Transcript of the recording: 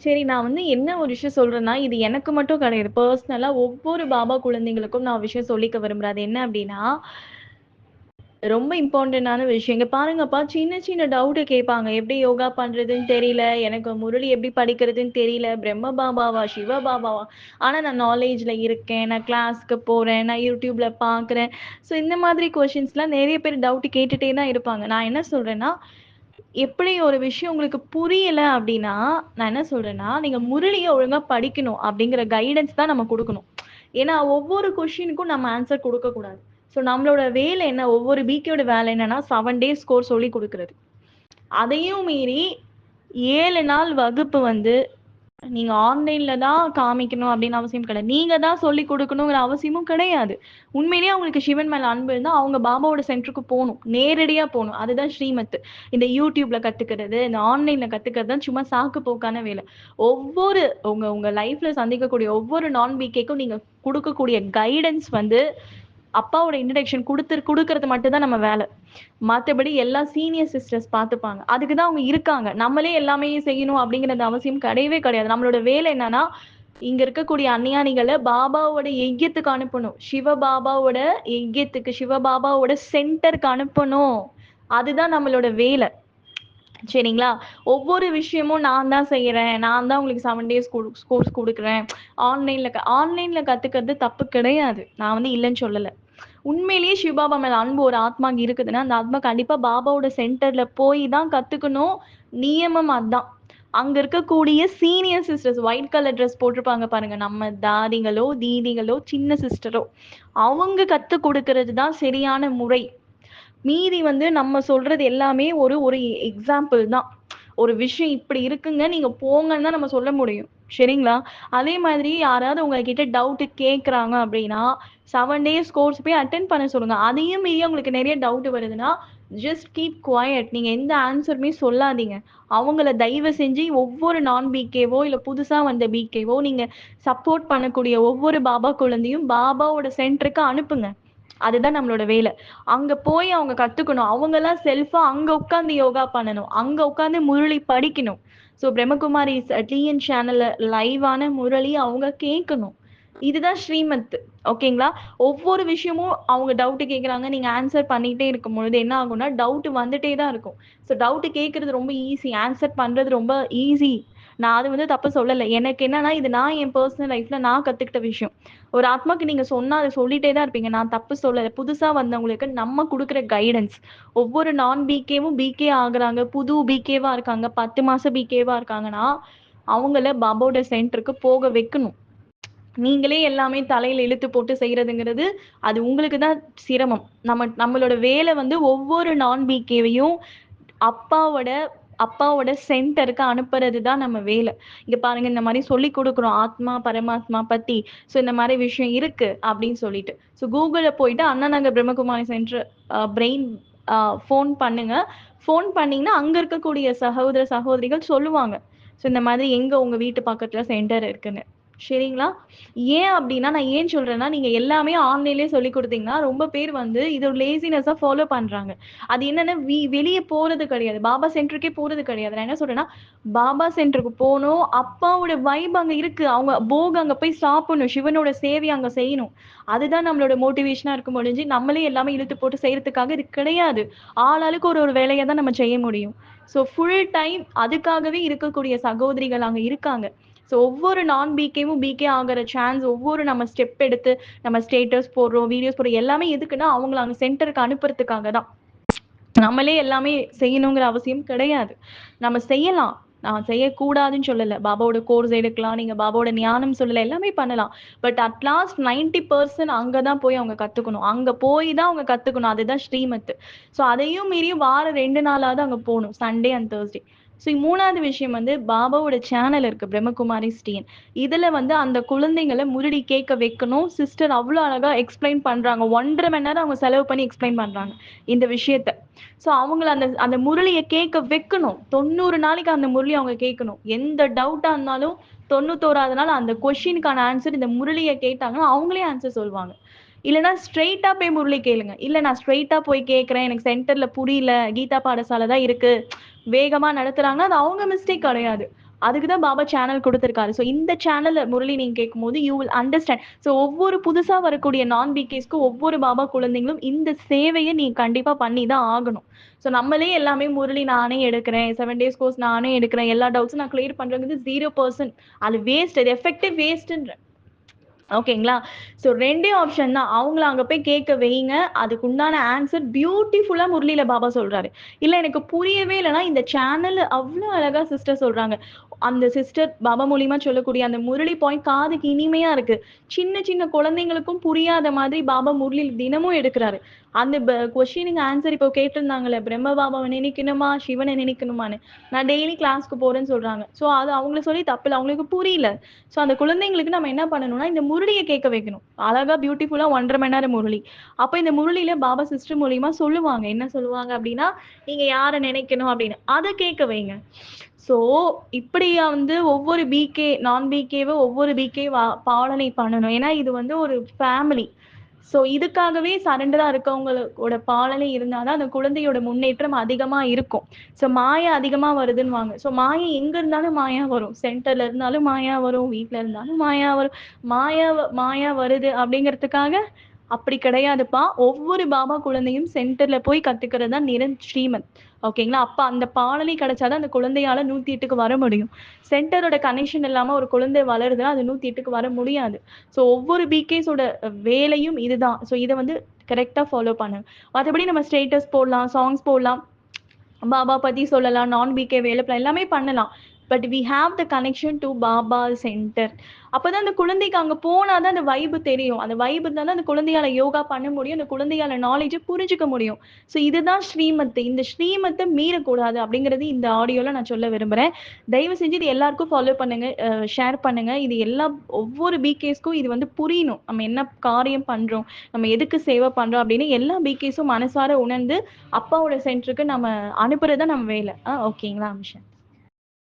சரி நான் வந்து என்ன ஒரு விஷயம் சொல்றேன்னா, இது எனக்கு மட்டும் கிடையாது. பர்சனலா ஒவ்வொரு பாபா குழந்தைங்களுக்கும் நான் விஷயம் சொல்லிக்க விரும்புறேன். அது என்ன அப்படின்னா ரொம்ப இம்பார்ட்டன்டான விஷயம். இங்க பாருங்கப்பா, சின்ன சின்ன டவுட்டை கேட்பாங்க. எப்படி யோகா பண்றதுன்னு தெரியல. எனக்கு முரளி எப்படி படிக்கிறதுன்னு தெரியல. பிரம்ம பாபாவா? சிவ பாபாவா? ஆனா நான் நாலேஜ்ல இருக்கேன். நான் கிளாஸ்க்கு போறேன். நான் யூடியூப்ல பார்க்குறேன். ஸோ இந்த மாதிரி கொஷின்ஸ்லாம் நிறைய பேர் டவுட் கேட்டுட்டே தான் இருப்பாங்க. நான் என்ன சொல்றேன்னா, எப்படி ஒரு விஷயம் உங்களுக்கு புரியல அப்படின்னா நான் என்ன சொல்றேன்னா, நீங்க முரளியை ஒழுங்கா படிக்கணும் அப்படிங்கிற கைடன்ஸ் தான் நம்ம கொடுக்கணும் ஏன்னா ஒவ்வொரு கொஷினுக்கும் நம்ம ஆன்சர் குடுக்கக்கூடாது. ஸோ நம்மளோட வேலை என்ன? ஒவ்வொரு பிகேயோட வேலை என்னன்னா, செவன் டேஸ் ஸ்கோர் சொல்லிக் கொடுக்கறது அதையும் மீறி ஏழு நாள் வகுப்பு வந்து நீங்க ஆன்லைன்ல தான் காமிக்கணும் அப்படின்னு அவசியம் கிடையாது. நீங்க தான் சொல்லிக் கொடுக்கணுங்கிற அவசியமும் கிடையாது. உண்மையிலேயே அவங்களுக்கு சிவன் மேல அன்பு இருந்தா, அவங்க பாபாவோட சென்டருக்கு போகணும் நேரடியா போகணும் அதுதான் ஸ்ரீமத். இந்த யூடியூப்ல கத்துக்கிறது, இந்த ஆன்லைன்ல கத்துக்கிறது தான் சும்மா சாக்கு போக்கான வேலை. ஒவ்வொரு உங்க உங்க லைஃப்ல சந்திக்கக்கூடிய ஒவ்வொரு நான் பிகேக்கும் நீங்க கொடுக்கக்கூடிய கைடன்ஸ் வந்து அப்பாவோட இன்ட்ரடக்ஷன் கொடுத்து கொடுக்கறது மட்டும்தான் நம்ம வேலை. மற்றபடி எல்லா சீனியர் சிஸ்டர்ஸ் பார்த்துப்பாங்க. அதுக்கு தான் அவங்க இருக்காங்க. நம்மளே எல்லாமே செய்யணும் அப்படிங்கிறது அவசியம் கிடையவே கிடையாது. நம்மளோட வேலை என்னன்னா, இங்க இருக்கக்கூடிய அன்னியானிகளை பாபாவோட எய்யத்துக்கு அனுப்பணும். சிவ பாபாவோட எய்யத்துக்கு, சிவ பாபாவோட சென்டருக்கு அனுப்பணும். அதுதான் நம்மளோட வேலை. சரிங்களா? ஒவ்வொரு விஷயமும் நான் தான் செய்யறேன் நான் தான் உங்களுக்கு செவன் டேஸ் கோர்ஸ் கோர்ஸ் ஆன்லைன்ல க ஆன்லைன்ல கத்துக்கிறது தப்பு கிடையாது. நான் வந்து இல்லைன்னு சொல்லல. உண்மையிலேயே சிவபாபா மேல அன்பு ஒரு ஆத்மாக்கு இருக்குதுன்னா, அந்த ஆத்மா கண்டிப்பா பாபாவோட சென்டர்ல போய் தான் கத்துக்கணும். நியமம் அதான். அங்க இருக்கக்கூடிய senior sisters white colour dress போட்டிருப்பாங்க பாருங்க. நம்ம தாதிகளோ, தீதிகளோ, சின்ன சிஸ்டரோ, அவங்க கத்து கொடுக்கறது தான் சரியான முறை. மீதி வந்து நம்ம சொல்றது எல்லாமே ஒரு ஒரு எக்ஸாம்பிள் தான். ஒரு விஷயம் இப்படி இருக்குங்க. நீங்க போங்கன்னு தான் நம்ம சொல்ல முடியும். சரிங்களா? அதே மாதிரி யாராவது உங்ககிட்ட டவுட் கேட்குறாங்க அப்படின்னா செவன் டேஸ் கோர்ஸ் போய் அட்டென்ட் பண்ண சொல்லுங்க. அதையும் மீறி உங்களுக்கு நிறைய டவுட் வருதுன்னா, ஜஸ்ட் கீப் குவாய்ட் நீங்க எந்த ஆன்சருமே சொல்லாதீங்க. அவங்கள தயவு செஞ்சு ஒவ்வொரு நான் பிகேவோ, இல்ல புதுசா வந்த பிகேவோ நீங்க சப்போர்ட் பண்ணக்கூடிய ஒவ்வொரு பாபா குழந்தையும் பாபாவோட சென்டருக்கு அனுப்புங்க. அதுதான் நம்மளோட வேலை. அங்க போய் அவங்க கத்துக்கணும். அவங்கலாம் செல்ஃபா அங்க உட்காந்து யோகா பண்ணணும். அங்க உட்காந்து முரளி படிக்கணும். ஸோ பிரம்மகுமாரிஸ் டிஎன் சேனல்ல லைவான முரளி அவங்க கேட்கணும். இதுதான் ஸ்ரீமத். ஓகேங்களா? ஒவ்வொரு விஷயமும் அவங்க டவுட் கேட்குறாங்க. நீங்க ஆன்சர் பண்ணிட்டே இருக்கும்பொழுது என்ன ஆகும்னா, டவுட் வந்துட்டே தான் இருக்கும். ஸோ டவுட் கேட்கறது ரொம்ப ஈஸி. ஆன்சர் பண்றது ரொம்ப ஈஸி. நான் அது வந்து தப்பு சொல்லலை எனக்கு என்னன்னா, இது நான் என் பர்சனல் லைஃப்ல நான் கத்துக்கிட்ட விஷயம். ஒரு ஆத்மாக்கு நீங்க சொன்னா அதை சொல்லிட்டே தான் இருப்பீங்க. நான் தப்பு சொல்லலை புதுசா வந்தவங்களுக்கு நம்ம கொடுக்குற கைடன்ஸ். ஒவ்வொரு நான் பிகேவும் பிகே ஆகுறாங்க. புது பிகேவா இருக்காங்க. பத்து மாசம் பிகேவா இருக்காங்கன்னா, அவங்கள பாபாவோட சென்டருக்கு போக வைக்கணும். நீங்களே எல்லாமே தலையில இழுத்து போட்டு செய்யறதுங்கிறது அது உங்களுக்கு தான் சிரமம். நம்ம நம்மளோட வேலை வந்து ஒவ்வொரு நான் பிகேவையும் அப்பாவோட அப்பாவோட சென்டருக்கு அனுப்புறது தான் நம்ம வேலை. இங்க பாருங்க இந்த மாதிரி சொல்லிக் கொடுக்குறோம் ஆத்மா, பரமாத்மா பத்தி. ஸோ இந்த மாதிரி விஷயம் இருக்கு அப்படின்னு சொல்லிட்டு. ஸோ கூகுளில் போயிட்டு Anna Nagar Brahmakumari centre brain phone பண்ணுங்க. ஃபோன் பண்ணீங்கன்னா, அங்க இருக்கக்கூடிய சகோதர, சகோதரிகள் சொல்லுவாங்க. ஸோ இந்த மாதிரி எங்க உங்க வீட்டு பக்கத்துல சென்டர் இருக்குன்னு. சரிங்களா? ஏன் அப்படின்னா நான் ஏன் சொல்றேன்னா, நீங்க எல்லாமே ஆன்லைன்லயே சொல்லிக் கொடுத்தீங்கன்னா ரொம்ப பேர் வந்து இதோட லேசினஸா ஃபாலோ பண்றாங்க. அது என்னன்னா, வி போறது கிடையாது. பாபா சென்டருக்கே போறது கிடையாது. நான் என்ன சொல்றேன்னா, பாபா சென்டருக்கு போகணும் அப்பாவோட வைப் அங்க இருக்கு. அவங்க போக அங்க போய் சாப்பிடணும். சிவனோட சேவை அங்க செய்யணும். அதுதான் நம்மளோட மோட்டிவேஷனா இருக்கும் முடிஞ்சு நம்மளே எல்லாமே இழுத்து போட்டு செய்யறதுக்காக இது கிடையாது. ஆளாளுக்கு ஒரு ஒரு வேலையை தான் நம்ம செய்ய முடியும். ஸோ ஃபுல் டைம் அதுக்காகவே இருக்கக்கூடிய சகோதரிகள் அங்க இருக்காங்க. ஸோ ஒவ்வொரு நான் பிகேவும் பிகே ஆகுற சான்ஸ் ஒவ்வொரு நம்ம ஸ்டெப் எடுத்து நம்ம ஸ்டேட்டஸ் போடுறோம், வீடியோஸ் போடுறோம். எல்லாமே எதுக்குன்னா, அவங்கள அங்கே சென்டருக்கு அனுப்புறதுக்காக தான். நம்மளே எல்லாமே செய்யணுங்கிற அவசியம் கிடையாது. நம்ம செய்யலாம். நான் செய்யக்கூடாதுன்னு சொல்லல. பாபாவோட கோர்ஸ் எடுக்கலாம். நீங்க பாபாவோட ஞானம் சொல்லல. எல்லாமே பண்ணலாம். பட் அட் லாஸ்ட் 90% அங்க தான் போய் அவங்க கத்துக்கணும். அங்க போய் தான் அவங்க கத்துக்கணும். அதுதான் ஸ்ரீமத். ஸோ அதையும் மீறி வாரம் ரெண்டு நாளாவது அங்க போகணும் சண்டே அண்ட் தர்ஸ்டே. ஸோ மூணாவது விஷயம் வந்து பாபாவோட சேனல் இருக்கு. பிரம்மகுமாரி ஸ்டீன் இதுல வந்து அந்த குழந்தைங்கள முரளி கேட்க வைக்கணும். சிஸ்டர் அவ்வளோ அழகா எக்ஸ்பிளைன் பண்றாங்க. 1 1/2 மணி நேரம் அவங்க செலவு பண்ணி எக்ஸ்பிளைன் பண்றாங்க. இந்த விஷயத்த. ஸோ அவங்கள அந்த அந்த முரளியை கேட்க வைக்கணும். 90 நாளைக்கு அந்த முரளி அவங்க கேட்கணும். எந்த டவுட்டா இருந்தாலும் 91வது நாள் அந்த கொஷினுக்கான ஆன்சர் இந்த முரளியை கேட்டாங்கன்னா, அவங்களே ஆன்சர் சொல்லுவாங்க. இல்லைன்னா ஸ்ட்ரெயிட்டா போய் முரளி கேளுங்க. இல்ல நான் ஸ்ட்ரெயிட்டா போய் கேட்குறேன் எனக்கு சென்டர்ல புரியல. கீதா பாடசாலை தான் இருக்கு. வேகமா நடத்துறாங்கன்னா, அது அவங்க மிஸ்டேக் கிடையாது. அதுக்கு தான் பாபா சேனல் கொடுத்துருக்காரு. ஸோ இந்த சேனல் முரளி நீங்க கேட்கும்போது யூ வில் அண்டர்ஸ்டாண்ட் ஸோ ஒவ்வொரு புதுசா வரக்கூடிய நான் பிகேஸ்க்கு ஒவ்வொரு பாபா குழந்தைங்களும் இந்த சேவையை நீ கண்டிப்பா பண்ணி தான் ஆகணும். ஸோ நம்மளே எல்லாமே முரளி நானே எடுக்கிறேன் செவன் டேஸ் கோர்ஸ் நானே எடுக்கிறேன் எல்லா டவுட்ஸும் நான் கிளியர் பண்றது ஜீரோ பர்சன்ட் அது வேஸ்ட் அது எஃபெக்டிவ் வேஸ்ட்ன்ற ஓகேங்களா ஸோ ரெண்டே ஆப்ஷன் தான். அவங்கள அங்கே போய் கேட்க வைங்க. அதுக்கு உண்டான ஆன்சர் பியூட்டிஃபுல்லாக முரளியில பாபா சொல்கிறாரு இல்லை எனக்கு புரியவே இல்லைன்னா இந்த சேனல் அவ்வளோ அழகாக சிஸ்டர் சொல்கிறாங்க அந்த சிஸ்டர் பாபா மூலியமா சொல்லக்கூடிய அந்த முரளி பாயிண்ட் காதுக்கு இனிமையா இருக்கு. சின்ன சின்ன குழந்தைங்களுக்கும் புரியாத மாதிரி பாபா முரளி தினமும் எடுக்கிறாரு. அந்த கொஸ்டினுக்கு ஆன்சர் இப்போ கேட்டிருந்தாங்கல்ல பிரம்ம பாபாவை நினைக்கணுமா சிவனை நினைக்கணுமான்னு. நான் டெய்லி கிளாஸ்க்கு போறேன்னு சொல்றாங்க. ஸோ அது அவங்கள சொல்லி தப்பில்லை அவங்களுக்கு புரியல. ஸோ அந்த குழந்தைங்களுக்கு நம்ம என்ன பண்ணணும்னா இந்த முரளியை கேட்க வைக்கணும். அழகா பியூட்டிஃபுல்லா ஒன்றரை மணி நேரம் முரளி. அப்ப இந்த முரளியில பாபா சிஸ்டர் மூலியமா சொல்லுவாங்க. என்ன சொல்லுவாங்க அப்படின்னா நீங்க யாரை நினைக்கணும் அப்படின்னு. அதை கேட்க வைங்க. ஸோ இப்படியா வந்து ஒவ்வொரு பிகே நான் பிகேவை ஒவ்வொரு பிகே பாலனை பண்ணணும். ஏன்னா இது வந்து ஒரு ஃபேமிலி ஸோ இதுக்காகவே சரண்டராக இருக்கவங்களோட பாலனை இருந்தாதான் அந்த குழந்தையோட முன்னேற்றம் அதிகமா இருக்கும். ஸோ மாயா அதிகமா வருதுன்னுவாங்க. ஸோ மாயா எங்க இருந்தாலும் மாயா வரும். சென்டர்ல இருந்தாலும் மாயா வரும். வீட்டில் இருந்தாலும் மாயா வரும். மாயா மாயா வருது அப்படிங்கிறதுக்காக அப்படி கிடையாதுப்பா. ஒவ்வொரு பாபா குழந்தையும் சென்டர்ல போய் கத்துக்கிறது தான் நிரன் ஸ்ரீமத் ஓகேங்களா அப்ப அந்த பாலனை கிடைச்சாதான் அந்த குழந்தையால நூத்தி எட்டுக்கு வர முடியும். சென்டரோட கனெக்ஷன் இல்லாம ஒரு குழந்தை வளருதுன்னா அது நூத்தி எட்டுக்கு வர முடியாது. ஸோ ஒவ்வொரு பிகேஸோட வேலையும் இதுதான். ஸோ இதை வந்து கரெக்டா ஃபாலோ பண்ணுங்க மற்றபடி நம்ம ஸ்டேட்டஸ் போடலாம் சாங்ஸ் போடலாம். பாபா பத்தி சொல்லலாம் நான் பிகே வேலை எல்லாமே பண்ணலாம். But we have the connection to Baba centre அப்பதான் அந்த குழந்தைக்கு அங்கே போனால் தான் அந்த வைப்பு தெரியும். அந்த வைப்பு இருந்தாலும் அந்த குழந்தையால யோகா பண்ண முடியும். அந்த குழந்தையால நாலேஜை புரிஞ்சுக்க முடியும். ஸோ இதுதான் ஸ்ரீமத்து. இந்த ஸ்ரீமத்தை மீறக்கூடாது அப்படிங்கிறது இந்த ஆடியோவில் நான் சொல்ல விரும்புகிறேன் தயவு செஞ்சு இது எல்லாருக்கும் ஃபாலோ பண்ணுங்க ஷேர் பண்ணுங்க. இது எல்லா ஒவ்வொரு பிகேஸ்க்கும் இது வந்து புரியணும். நம்ம என்ன காரியம் பண்ணுறோம் நம்ம எதுக்கு சேவை பண்ணுறோம் அப்படின்னு எல்லா பிகேஸும் மனசார உணர்ந்து அப்பாவோட சென்டருக்கு நம்ம அனுப்புறதுதான் நம்ம வேலை. ஆ ஓகேங்களா அமிஷன்